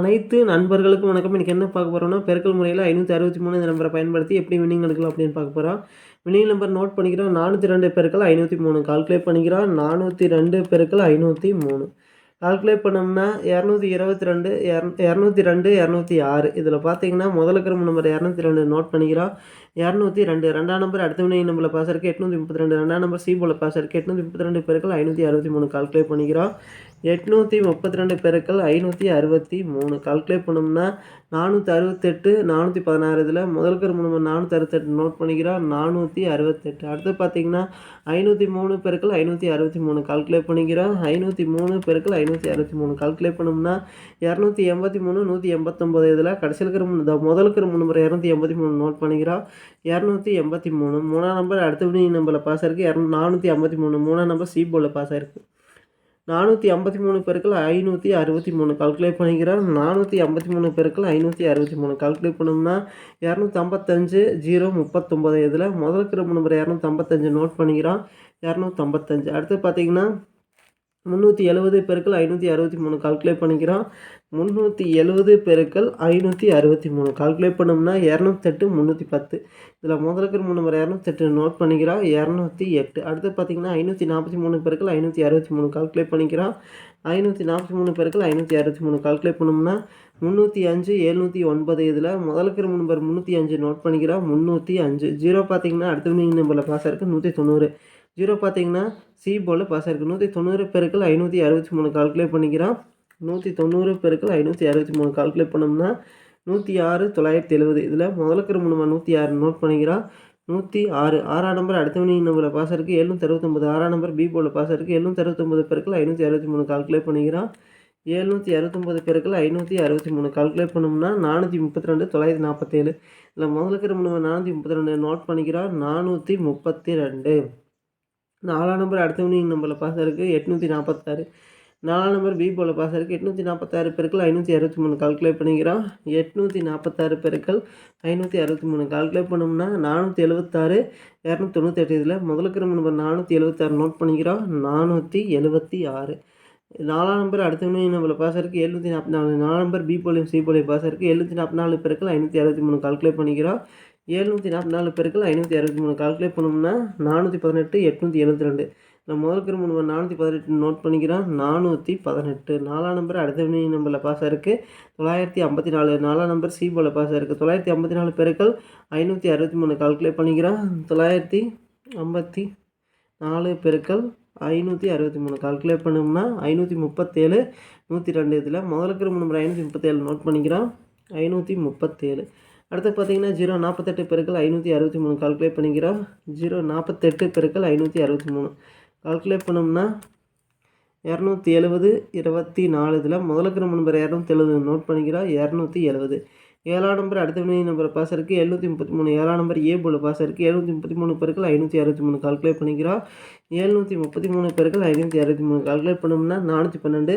அனைத்து நண்பர்களுக்கும் வணக்கம். இன்றைக்கி என்ன பார்க்க போகிறோம்னா பெருக்கல் முறையில் ஐநூற்றி அறுபத்தி மூணு இந்த நம்பரை பயன்படுத்தி எப்படி வினிங் எடுக்கலாம் அப்படின்னு பார்க்க போகிறோம் வினிங் நம்பர் நோட் பண்ணிக்கிறோம். நானூற்றி ரெண்டு பெருக்கள் ஐநூற்றி மூணு. கால்குலேட் பண்ணிக்கிறோம். நானூற்றி ரெண்டு பெருக்கள் ஐநூற்றி மூணு. கால்குலேட் பண்ணோம்னா இரநூத்தி இருபத்தி ரெண்டு இரநூத்தி ரெண்டு இரநூத்தி ஆறு. இதில் பார்த்தீங்கன்னா முதல் கிரம நம்பர் இரநூத்தி ரெண்டு நோட் பண்ணிக்கிறோம். இரநூத்தி ரெண்டு ரெண்டாம் நம்பர் அடுத்த வினை நம்பரில் பாஸ் இருக்குது எட்நூற்றி முப்பத்தி ரெண்டு. ரெண்டாம் நம்பர் சி போல் பாஸ் இருக்குது எட்நூற்றி முப்பத்தி ரெண்டு பெருக்கள் ஐநூற்றி அறுபத்தி மூணு. கால்குலேட் பண்ணிக்கிறோம். எட்நூற்றி முப்பத்தி ரெண்டு பெருக்கள் ஐநூற்றி அறுபத்தி மூணு. கால்குலேட் பண்ணோம்னா நானூற்றி அறுபத்தெட்டு நானூற்றி பதினாறு இதில் முதல் கரு மூணு நானூற்றி அறுபத்தெட்டு நோட் பண்ணிக்கிறோம். நானூற்றி அறுபத்தெட்டு. அடுத்து பார்த்தீங்கன்னா ஐநூற்றி மூணு பெருக்கள் ஐநூற்றி அறுபத்தி மூணு. கால்குலேட் பண்ணிக்கிறோம். ஐநூற்றி மூணு பெருக்கள் ஐநூற்றி அறுபத்தி மூணு. கால்குலேட் பண்ணோம்னா இரநூத்தி எண்பத்தி மூணு நூற்றி எண்பத்தொம்போது இதில் கடைசியில் இருக்கிற மூணு முதல் இருக்கிற மூணு நம்பர் இரநூத்தி எண்பத்தி மூணு நோட் பண்ணிக்கிறோம். இரநூத்தி எண்பத்தி மூணு. மூணாம் நம்பர் அடுத்த நம்பரில் பாஸ் ஆயிருக்கு. இரநூ நானூற்றி ஐம்பத்தி மூணு. மூணாம் நம்பர் சி போர்டில் பாஸ் ஆயிருக்கு. நானூற்றி ஐம்பத்தி மூணு பெருக்கள் ஐநூற்றி அறுபத்தி மூணு கால்குலேட் பண்ணிக்கிறேன் நானூற்றி ஐம்பத்தி மூணு பெருக்கள் ஐநூற்றி அறுபத்தி மூணு கால்குலேட் பண்ணோம்னா இரநூத்தி ஐம்பத்தஞ்சு ஜீரோ முப்பத்தொம்போது இதில் முதல் இருக்கிற நம்பர் இரநூத்தி ஐம்பத்தஞ்சு நோட் பண்ணிக்கிறோம் இரநூத்தம்பத்தஞ்சு. அடுத்து பார்த்தீங்கன்னா முந்நூற்றி எழுபது பேருக்கு ஐநூற்றி அறுபத்தி மூணு கால்குலேட் பண்ணிக்கிறோம் முந்நூற்றி எழுபது பெருக்கள் ஐநூற்றி அறுபத்தி மூணு. கால்குலேட் பண்ணோம்னா இரநூத்தெட்டு முந்நூற்றி பத்து. இதில் முதலுக்கு மூணு நம்பர் இரநூத்தெட்டு நோட் பண்ணிக்கிறோம் இரநூத்தி எட்டு. அடுத்து பார்த்தீங்கன்னா ஐநூற்றி நாற்பத்தி மூணு பெருக்கள் ஐநூற்றி அறுபத்தி மூணு. கால்குலேட் பண்ணிக்கிறோம் ஐநூற்றி நாற்பத்தி மூணு பெருக்கள் ஐநூற்றி அறுபத்தி மூணு. கால்குலேட் பண்ணோம்னா முந்நூற்றி அஞ்சு எழுநூற்றி ஒன்பது. இதில் முதலுக்கு மூணு நம்பர் முந்நூற்றி அஞ்சு நோட் பண்ணிக்கிறோம் முந்நூற்றி அஞ்சு. ஜீரோ பார்த்தீங்கன்னா அடுத்த நம்பரில் பாஸ் இருக்குது நூற்றி தொண்ணூறு. ஜீரோ பார்த்தீங்கன்னா சி போல் பாஸ் இருக்குது நூற்றி தொண்ணூறு பெருக்கள் ஐநூற்றி அறுபத்தி மூணு. கால்குலேட் பண்ணிக்கிறோம் நூற்றி தொண்ணூறு பெருக்கள் ஐநூற்றி அறுபத்தி மூணு கால்குலேட் பண்ணோம்னா நூற்றி ஆறு தொள்ளாயிரத்தி எழுபது. இதில் முதலுக்கு மூணு நூற்றி ஆறு நோட் பண்ணிக்கிறோம் நூற்றி ஆறு. ஆறாம் நம்பர் அடுத்த மணி நம்பரில் பாஸ் இருக்குது எழுநூற்றி அறுபத்தொம்பது ஆறாம் நம்பர் பி போல பாஸ் இருக்குது எழுநூற்றி அறுபத்தொம்பது பெருக்கள் ஐநூற்றி அறுபத்தி மூணு கால்குலேட் பண்ணிக்கிறோம் எழுநூற்றி அறுபத்தொம்பது பெருக்கள் ஐநூற்றி அறுபத்தி மூணு கால்குலேட் பண்ணோம்னா நானூற்றி முப்பத்தி ரெண்டு தொள்ளாயிரத்தி நாற்பத்தேழு. இதில் முதலுக்கு மூணு நானூற்றி முப்பத்தி ரெண்டு நோட் பண்ணிக்கிறோம் நானூற்றி முப்பத்தி ரெண்டு. நாலாம் நம்பர் அடுத்த நம்பரில் பாஸ் இருக்குது எட்நூற்றி நாற்பத்தாறு. நாலாம் நம்பர் பி போல் பாஸ் இருக்குது எட்நூற்றி நாற்பத்தாறு பெருக்கள் ஐநூற்றி அறுபத்தி மூணு கால்குலேட் பண்ணிக்கிறோம். எட்நூற்றி நாற்பத்தாறு பெருக்கள் ஐநூற்றி அறுபத்தி மூணு கால்குலேட் பண்ணோம்னா நானூற்றி எழுபத்தாறு இரநூத்தி தொண்ணூற்றி இதில் முதலுக்கு நம்பர் நானூற்றி எழுபத்தாறு நோட் பண்ணிக்கிறோம். நானூற்றி எழுபத்தி ஆறு நாலாம் நம்பர் அடுத்த வினிங் பாஸ் இருக்குது எழுநூற்றி நாற்பத்தி நாலு. நாலாம் நம்பர் பி போலியும் சி போலியும் பாஸ் இருக்குது எழுநூற்றி நாற்பத்தி நாலு பெருக்கள் ஐநூற்றி அறுபத்தி மூணு கால்குலேட் பண்ணிக்கிறோம். எழுநூற்றி நாற்பத்தி நாலு பெருக்கள் ஐநூற்றி அறுபத்தி மூணு கால்குலேட் பண்ணோம்னா நானூற்றி பதினெட்டு எட்நூற்றி எழுபத்தி ரெண்டு. நான் முதல் கிரும நம்பர் நானூற்றி பதினெட்டு நோட் பண்ணிக்கிறேன். நானூற்றி பதினெட்டு. நாலாம் நம்பர் அடுத்த நம்பரில் பாஸ் இருக்குது தொள்ளாயிரத்தி ஐம்பத்தி நாலு. நாலாம் நம்பர் சி போல் பாஸ் இருக்குது தொள்ளாயிரத்தி ஐம்பத்தி நாலு பெருக்கள் ஐநூற்றி அறுபத்தி மூணு கால்குலேட் பண்ணிக்கிறேன். தொள்ளாயிரத்தி ஐம்பத்தி நாலு பெருக்கள் ஐநூற்றி அறுபத்தி மூணு கால்குலேட் பண்ணோம்னா ஐநூற்றி முப்பத்தேழு. நூற்றி ரெண்டு இதில் முதல் கிரும நம்பர் ஐநூற்றி முப்பத்தேழு நோட் பண்ணிக்கிறான். ஐநூற்றி முப்பத்தேழு. அடுத்து பார்த்தீங்கன்னா ஜீரோ நாற்பத்தெட்டு பெருக்கள் ஐநூற்றி அறுபத்தி மூணு கால்குலேட் பண்ணிக்கிறோம் ஜீரோ நாற்பத்தெட்டு பெருக்கள் ஐநூற்றி அறுபத்தி மூணு. கால்குலேட் பண்ணோம்னா இரநூத்தி எழுபது இருபத்தி நாலு. இதில் முதலுக்கு நம்பர் இரநூத்தி எழுபது நோட் பண்ணிக்கிறோம் இரநூத்தி எழுபது. ஏழாம் நம்பர் அடுத்த வினை நம்பர் பாஸ் இருக்குது எழுநூற்றி முப்பத்தி மூணு ஏழாம் நம்பர் ஏ போல் பாஸ் இருக்குது எழுநூற்றி முப்பத்தி மூணு பேருக்கு ஐநூற்றி அறுபத்தி மூணு கால்குலேட் பண்ணிக்கிறோம். எழுநூற்றி முப்பத்தி மூணு பேருக்கு ஐநூற்றி அறுபத்தி மூணு கால்குலேட் பண்ணோம்னா நானூற்றி பன்னெண்டு.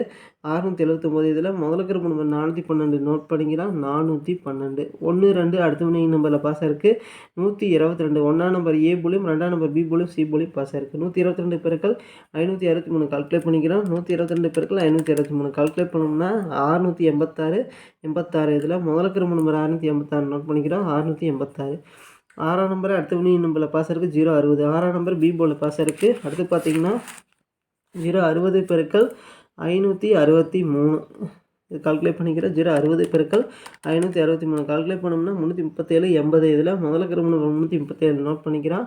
அறுநூற்றி எழுபத்தொம்போது இதில் முதலுக்கு நம்பர் நானூற்றி பன்னெண்டு நோட் பண்ணிக்கிறோம் நானூற்றி பன்னெண்டு. ஒன்று ரெண்டு அடுத்த வினை நம்பரில் பாஸ் இருக்குது நூற்றி இருபத்தி ரெண்டு ஒன்றாம் நம்பர் ஏ போலியும் ரெண்டாம் நம்பர் பி போலியும் சி போலியும் பாஸ் இருக்குது நூற்றி இருபத்தி ரெண்டு பேருக்கள் ஐநூற்றி அறுபத்தி மூணு கால்குலேட் பண்ணிக்கிறோம். நூற்றி இருபத்தி ரெண்டு பெருக்கள் ஐநூற்றி அறுபத்தி மூணு கால்குலேட் பண்ணோம்னா அறுநூற்றி எண்பத்தாறு எண்பத்தாறு இதில் முதலுக்கு நம்பர் அறுநூற்றி எண்பத்தாறு நோட் பண்ணிக்கிறோம். அறுநூற்றி எண்பத்தாறு. ஆறாம் நம்பர் அடுத்த வினி நம்பரில் பாஸ் இருக்குது ஜீரோ அறுபது. ஆறாம் நம்பர் பி போர்டில் பாஸ் இருக்குது அடுத்து பார்த்தீங்கன்னா ஜீரோ அறுபது பெருக்கள் ஐநூற்றி அறுபத்தி மூணு. இது கால்குலேட் பண்ணிக்கிறேன் ஜீரோ அறுபது பெருக்கள் ஐநூற்றி அறுபத்தி மூணு. கால்குலேட் பண்ணோம்னா முந்நூற்றி முப்பத்தேழு எண்பது இதில் முதல்ல கிரமணம் முந்நூற்றி முப்பத்தேழு நோட் பண்ணிக்கிறான்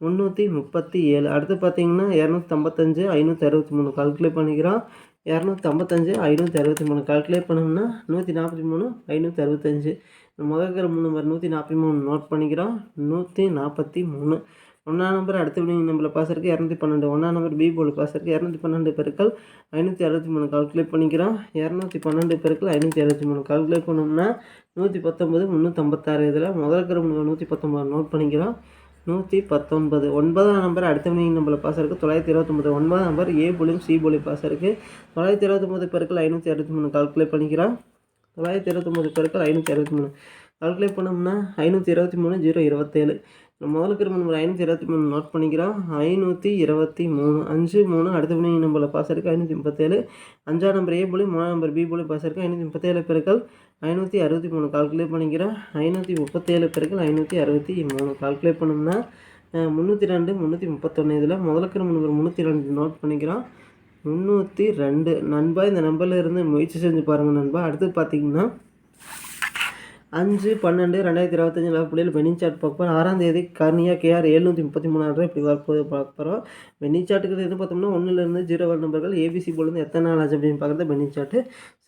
முந்நூற்றி முப்பத்தி ஏழு. அடுத்து பார்த்தீங்கன்னா இரநூத்தி ஐம்பத்தஞ்சு ஐநூற்றி அறுபத்தி மூணு கால்குலேட் பண்ணிக்கிறான் இரநூத்தி ஐம்பத்தஞ்சு ஐநூற்றி அறுபத்தி மூணு கால்குலேட் பண்ணோம்னா நூற்றி நாற்பத்தி மூணு ஐநூற்றி அறுபத்தஞ்சு முதல் மூணு நம்பர் நூற்றி நாற்பத்தி மூணு நோட் பண்ணிக்கிறோம். நூற்றி நாற்பத்தி மூணு ஒன்றாம் நம்பர் அடுத்த வினிங் நம்பரில் பாஸ் இருக்குது இரநூத்தி பன்னெண்டு ஒன்றாம் நம்பர் பி போல் பாஸ் இருக்குது இரநூத்தி பன்னெண்டு பெருக்கள் ஐநூற்றி அறுபத்தி மூணு கால்குலேட் பண்ணிக்கிறோம். இரநூத்தி பன்னெண்டு பெருக்கள் ஐநூற்றி அறுபத்தி மூணு கால்குலேட் பண்ணோம்னா நூற்றி பத்தொம்பது முந்நூற்றம்பத்தாறு இதில் முதல் கிரம நூற்றி பத்தொம்பது நோட் பண்ணிக்கிறோம். நூற்றி பத்தொன்பது. ஒன்பதாம் நம்பர் அடுத்த வினிங் நம்பரில் பாஸ் இருக்குது தொள்ளாயிரத்தி இருபத்தொம்பது ஒன்பதாம் நம்பர் ஏ போலியும் சி போலியும் பாஸ் இருக்குது தொள்ளாயிரத்தி இருபத்தொம்பது பெருக்கள் ஐநூற்றி அறுபத்தி மூணு கால்குலேட் பண்ணிக்கிறோம் தொள்ளாயிரத்தி இருபத்தொம்பது பெருக்கள் ஐநூற்றி அறுபத்தி மூணு கால்குலேட் பண்ணோம்னா ஐநூற்றி இருபத்தி மூணு ஜீரோ இருபத்தேழு. முதல்ல இருக்கிற நம்பர் ஐநூற்றி இருபத்தி மூணு நோட் பண்ணிக்கிறோம். ஐநூற்றி இருபத்தி மூணு அஞ்சு மூணு. அடுத்த வினிங் நம்பரில் பாஸ் இருக்குது ஐநூற்றி முப்பத்தேழு. அஞ்சாம் நம்பர் ஏ போலி மூணாம் நம்பர் பி போலி பாஸ் இருக்குது ஐநூற்றி முப்பத்தேழு பெருக்கள் ஐநூற்றி அறுபத்தி மூணு கால்குலேட் பண்ணிக்கிறேன். ஐநூற்றி முப்பத்தேழு பெருக்கள் ஐநூற்றி அறுபத்தி மூணு கால்குலேட் பண்ணோம்னா முந்நூற்றி ரெண்டு முந்நூற்றி முப்பத்தொன்று இதில் முதல்ல இருக்கிற முந்நூற்றி ரெண்டு நோட் பண்ணிக்கிறோம் முந்நூற்றி ரெண்டு. நண்பா இந்த நம்பரில் இருந்து முயற்சி செஞ்சு பாருங்கள் நண்பா. அடுத்து பார்த்தீங்கன்னா அஞ்சு பன்னெண்டு ரெண்டாயிரத்தி இருபத்தஞ்சு புள்ளியில் பெனி சாட் பார்க்க போகிறோம் ஆறாம் தேதி கர்னியா கேஆர் எழுநூற்றி முப்பத்தி மூணாயிரம் இப்படி வரப்போது பார்க்க போகிறோம் பெனி எது பார்த்தோம்னா ஒன்றுலேருந்து ஜீரோ வர நம்பர்கள் ஏபிசி போலேருந்து எத்தனை நாள் ஆச்சு அப்படின்னு பார்க்குறது பெனி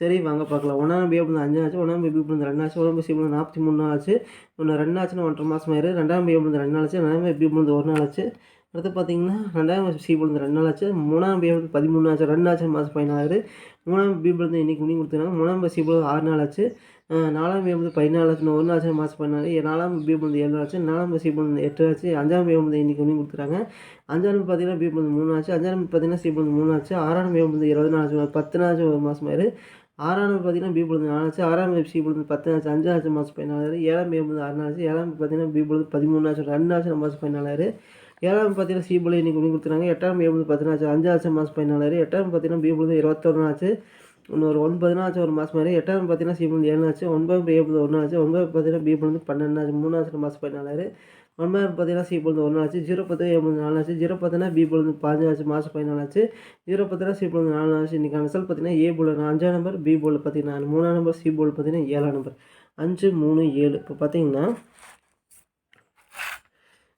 சரி வாங்க பார்க்கலாம். ஒன்றாம் பி அப்படி அஞ்சு ஆச்சு ஒன்றாம் பி அப்படி ரெண்டு ஆச்சு ஒன்றாம் பி அப்படி நாற்பத்தி மூணு நாள் ஆச்சு ஒன்று ரெண்டு ஆச்சுன்னா ஒன்றரை மாதம் ஆயிரு. ரெண்டாம் பி அப்படி ரெண்டு நாள் ஆச்சு ரெண்டாம் பி அப்படி ஒரு நாள் ஆச்சு. அடுத்து பார்த்தீங்கன்னா ரெண்டாம் சி பொழுது ரெண்டு நாள் ஆச்சு மூணாம் பி பதிமூணு ஆச்சு ரெண்டு ஆச்சு மாதம் பதினாறு மூணாம் பி பொழுது இன்றைக்கி முடிவு கொடுத்துருக்காங்க மூணாம் சி ஆறு நாள் ஆச்சு நாலாம் பி வந்து பதினாலு ஆச்சு ஒரு நாள் ஆச்சு மாதம் பதினாலு நாலாம் பி பொழுது ஏழு நாள் ஆச்சு நாலாம் சி பொழுது எட்டு ஆச்சு அஞ்சாம் பி வந்து இன்றைக்கி முடிவு கொடுத்துருக்காங்க அஞ்சாம் பார்த்தீங்கன்னா பி பொழுது மூணு ஆச்சு அஞ்சாம் பார்த்தீங்கன்னா சி பொழுது மூணு ஆச்சு ஆறாம் பி வந்து இருபது நாள் ஆச்சு பத்து நாள் ஆச்சு ஒரு மாதம் ஆயிரு ஆறாம் பார்த்தீங்கன்னா பி பொழுது நாலு ஆச்சு ஆறாம் சி பொழுது பத்து ஆச்சு அஞ்சு மாதம் பதினாலாயிரம் ஏழாம் பி வந்து ஆறு நாள் ஆச்சு ஏழாம் பார்த்தீங்கன்னா பி பொழுது பதிமூணு ஆச்சு ரெண்டு ஆச்சு மாதம் பதினாலாயிரம் ஏழாம் பார்த்தீங்கன்னா சி பொழுது இன்றைக்கி கொடுத்துருக்காங்க. எட்டாம் ஏழு பொழுது பத்து நாள் ஆச்சு அஞ்சு மாதம் பதினாலு எட்டாம் பார்த்தீங்கன்னா பி பொழுது இருபத்தொரு ஆச்சு. இன்னொரு ஒன்பது ஆச்சு ஒரு மாதம் மாதிரி எட்டாம் பார்த்தீங்கன்னா சிபிள் ஏழு ஆச்சு. ஒன்பது பி ஒன்று ஆச்சு. ஒன்பது பார்த்தீங்கன்னா பி வந்து பன்னெண்டு ஆச்சு. மூணு ஆச்சு மாதம் பதினாலாயிரம் ஒன்பது பார்த்தீங்கன்னா சி பொழுது ஒன்று ஆச்சு. ஜீரோ பத்து ஏழு நாலு ஆச்சு. ஜீரோ பார்த்தீங்கன்னா பி பொழுது பாஞ்சு ஆச்சு. மாதம் பதினாலு ஆச்சு. ஜீரோ பார்த்தீங்கன்னா சி பொழுது நாலு ஆச்சு. இன்றைக்கான ரிசல்ட் பார்த்தீங்கன்னா ஏ போல் அஞ்சாம் நம்பர் பி போல் பார்த்தீங்கன்னா மூணாம் நம்பர் சி போல் பார்த்தீங்கன்னா ஏழாம் நம்பர் அஞ்சு மூணு ஏழு. இப்போ பார்த்தீங்கன்னா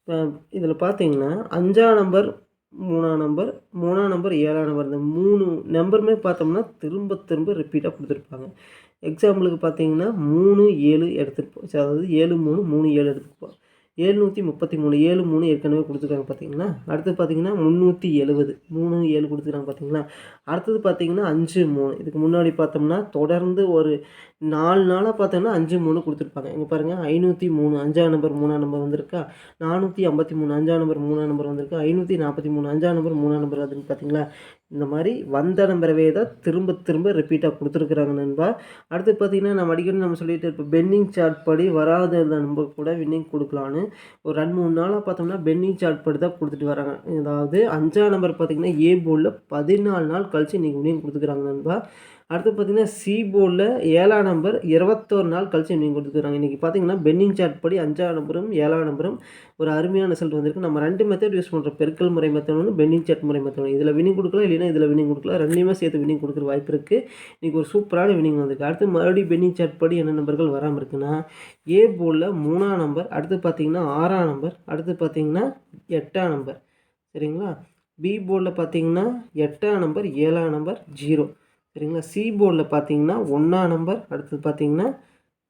இப்போ இதில் பார்த்தீங்கன்னா அஞ்சாம் நம்பர் மூணாம் நம்பர் மூணாம் நம்பர் ஏழாம் நம்பர் இந்த மூணு நம்பருமே பார்த்தோம்னா திரும்ப திரும்ப ரிப்பீட்டாக கொடுத்துருப்பாங்க. எக்ஸாம்பிளுக்கு பார்த்தீங்கன்னா மூணு ஏழு எடுத்துருப்போம். அதாவது ஏழு மூணு மூணு ஏழு எடுத்துகிட்டு ஏழ்நூற்றி முப்பத்தி மூணு ஏழு மூணு ஏற்கனவே கொடுத்துருக்காங்க பார்த்தீங்களா? அடுத்து பார்த்தீங்கன்னா முந்நூற்றி எழுபது மூணு ஏழு கொடுத்துருக்காங்க பார்த்தீங்களா? அடுத்தது பார்த்தீங்கன்னா அஞ்சு மூணு. இதுக்கு முன்னாடி பார்த்தோம்னா தொடர்ந்து ஒரு நாலு நாளாக பார்த்தோம்னா அஞ்சு மூணு கொடுத்துருப்பாங்க. இங்கே பாருங்கள் ஐநூற்றி மூணு அஞ்சாம் நம்பர் மூணாம் நம்பர் வந்திருக்கா? நானூற்றி ஐம்பத்தி மூணு அஞ்சாம் நம்பர் மூணாம் நம்பர் வந்திருக்கா? ஐநூற்றி நாற்பத்தி மூணு அஞ்சாம் நம்பர் மூணாம் நம்பர் அதுன்னு பார்த்தீங்களா? இந்த மாதிரி வந்த நம்பரவே தான் திரும்ப திரும்ப ரிப்பீட்டாக கொடுத்துருக்குறாங்க நண்பா. அடுத்து பார்த்தீங்கன்னா நம்ம அடிக்கடி நம்ம சொல்லிட்டு இருப்போம் பென்னிங் சார்ட் படி வராத நம்ப கூட வின்னிங் கொடுக்கலான்னு ஒரு ரெண்டு மூணு நாளாக பார்த்தோம்னா பென்னிங் சார்ட் படி தான் கொடுத்துட்டு வராங்க. அதாவது அஞ்சாம் நம்பர் பார்த்தீங்கன்னா ஏ போலில் பதினாலு நாள் கழிச்சு இன்றைக்கி வின்னிங் கொடுத்துக்கிறாங்க நண்பா. அடுத்து பார்த்தீங்கன்னா சி போர்டில் ஏழாம் நம்பர் இருபத்தோரு நாள் கழிச்சு வின்னிங் கொடுத்துருக்காங்க. இன்றைக்கி பார்த்தீங்கன்னா பென்னிங் சார்ட் படி அஞ்சாம் நம்பரும் ஏழாம் நம்பரும் ஒரு அருமையான ரிசல்ட் வந்திருக்கு. நம்ம ரெண்டு மெத்தட் யூஸ் பண்ணுறோம் பெருக்கல் முறை மெத்தட் ஒன்று பென்னிங் சார்ட் முறை மெத்தட் ஒன்று இதில் வினிங் கொடுக்கலாம் இல்லைன்னா இதில் வினிங் கொடுக்கலாம். ரெண்டுமே சேர்த்து வினிங் கொடுக்குற வாய்ப்பு இருக்குது இன்றைக்கி ஒரு சூப்பரான வினிங் வந்திருக்கு. அடுத்து மறுபடியும் பென்னிங் சார்ட் படி என்ன நம்பர்கள் வராமல் இருக்குன்னா ஏ போர்டில் மூணாம் நம்பர் அடுத்து பார்த்தீங்கன்னா ஆறாம் நம்பர் அடுத்து பார்த்தீங்கன்னா எட்டாம் நம்பர் சரிங்களா? பி போர்டில் பார்த்தீங்கன்னா எட்டாம் நம்பர் ஏழாம் நம்பர் ஜீரோ சரிங்களா? சி போர்டில் பார்த்தீங்கன்னா ஒன்றாம் நம்பர் அடுத்தது பார்த்தீங்கன்னா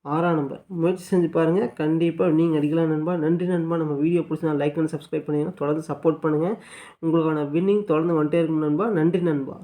ஆறாம் நம்பர் முயற்சி செஞ்சு பாருங்கள் கண்டிப்பாக நீங்கள் அடிக்கலாம் நண்பா. நன்றி நண்பா. நம்ம வீடியோ பிடிச்சா லைக் பண்ணி சப்ஸ்கிரைப் பண்ணிங்கன்னா தொடர்ந்து சப்போர்ட் பண்ணுங்கள் உங்களுக்கான வின்னிங் தொடர்ந்து வந்துட்டே இருக்கும் நண்பா. நன்றி நண்பா.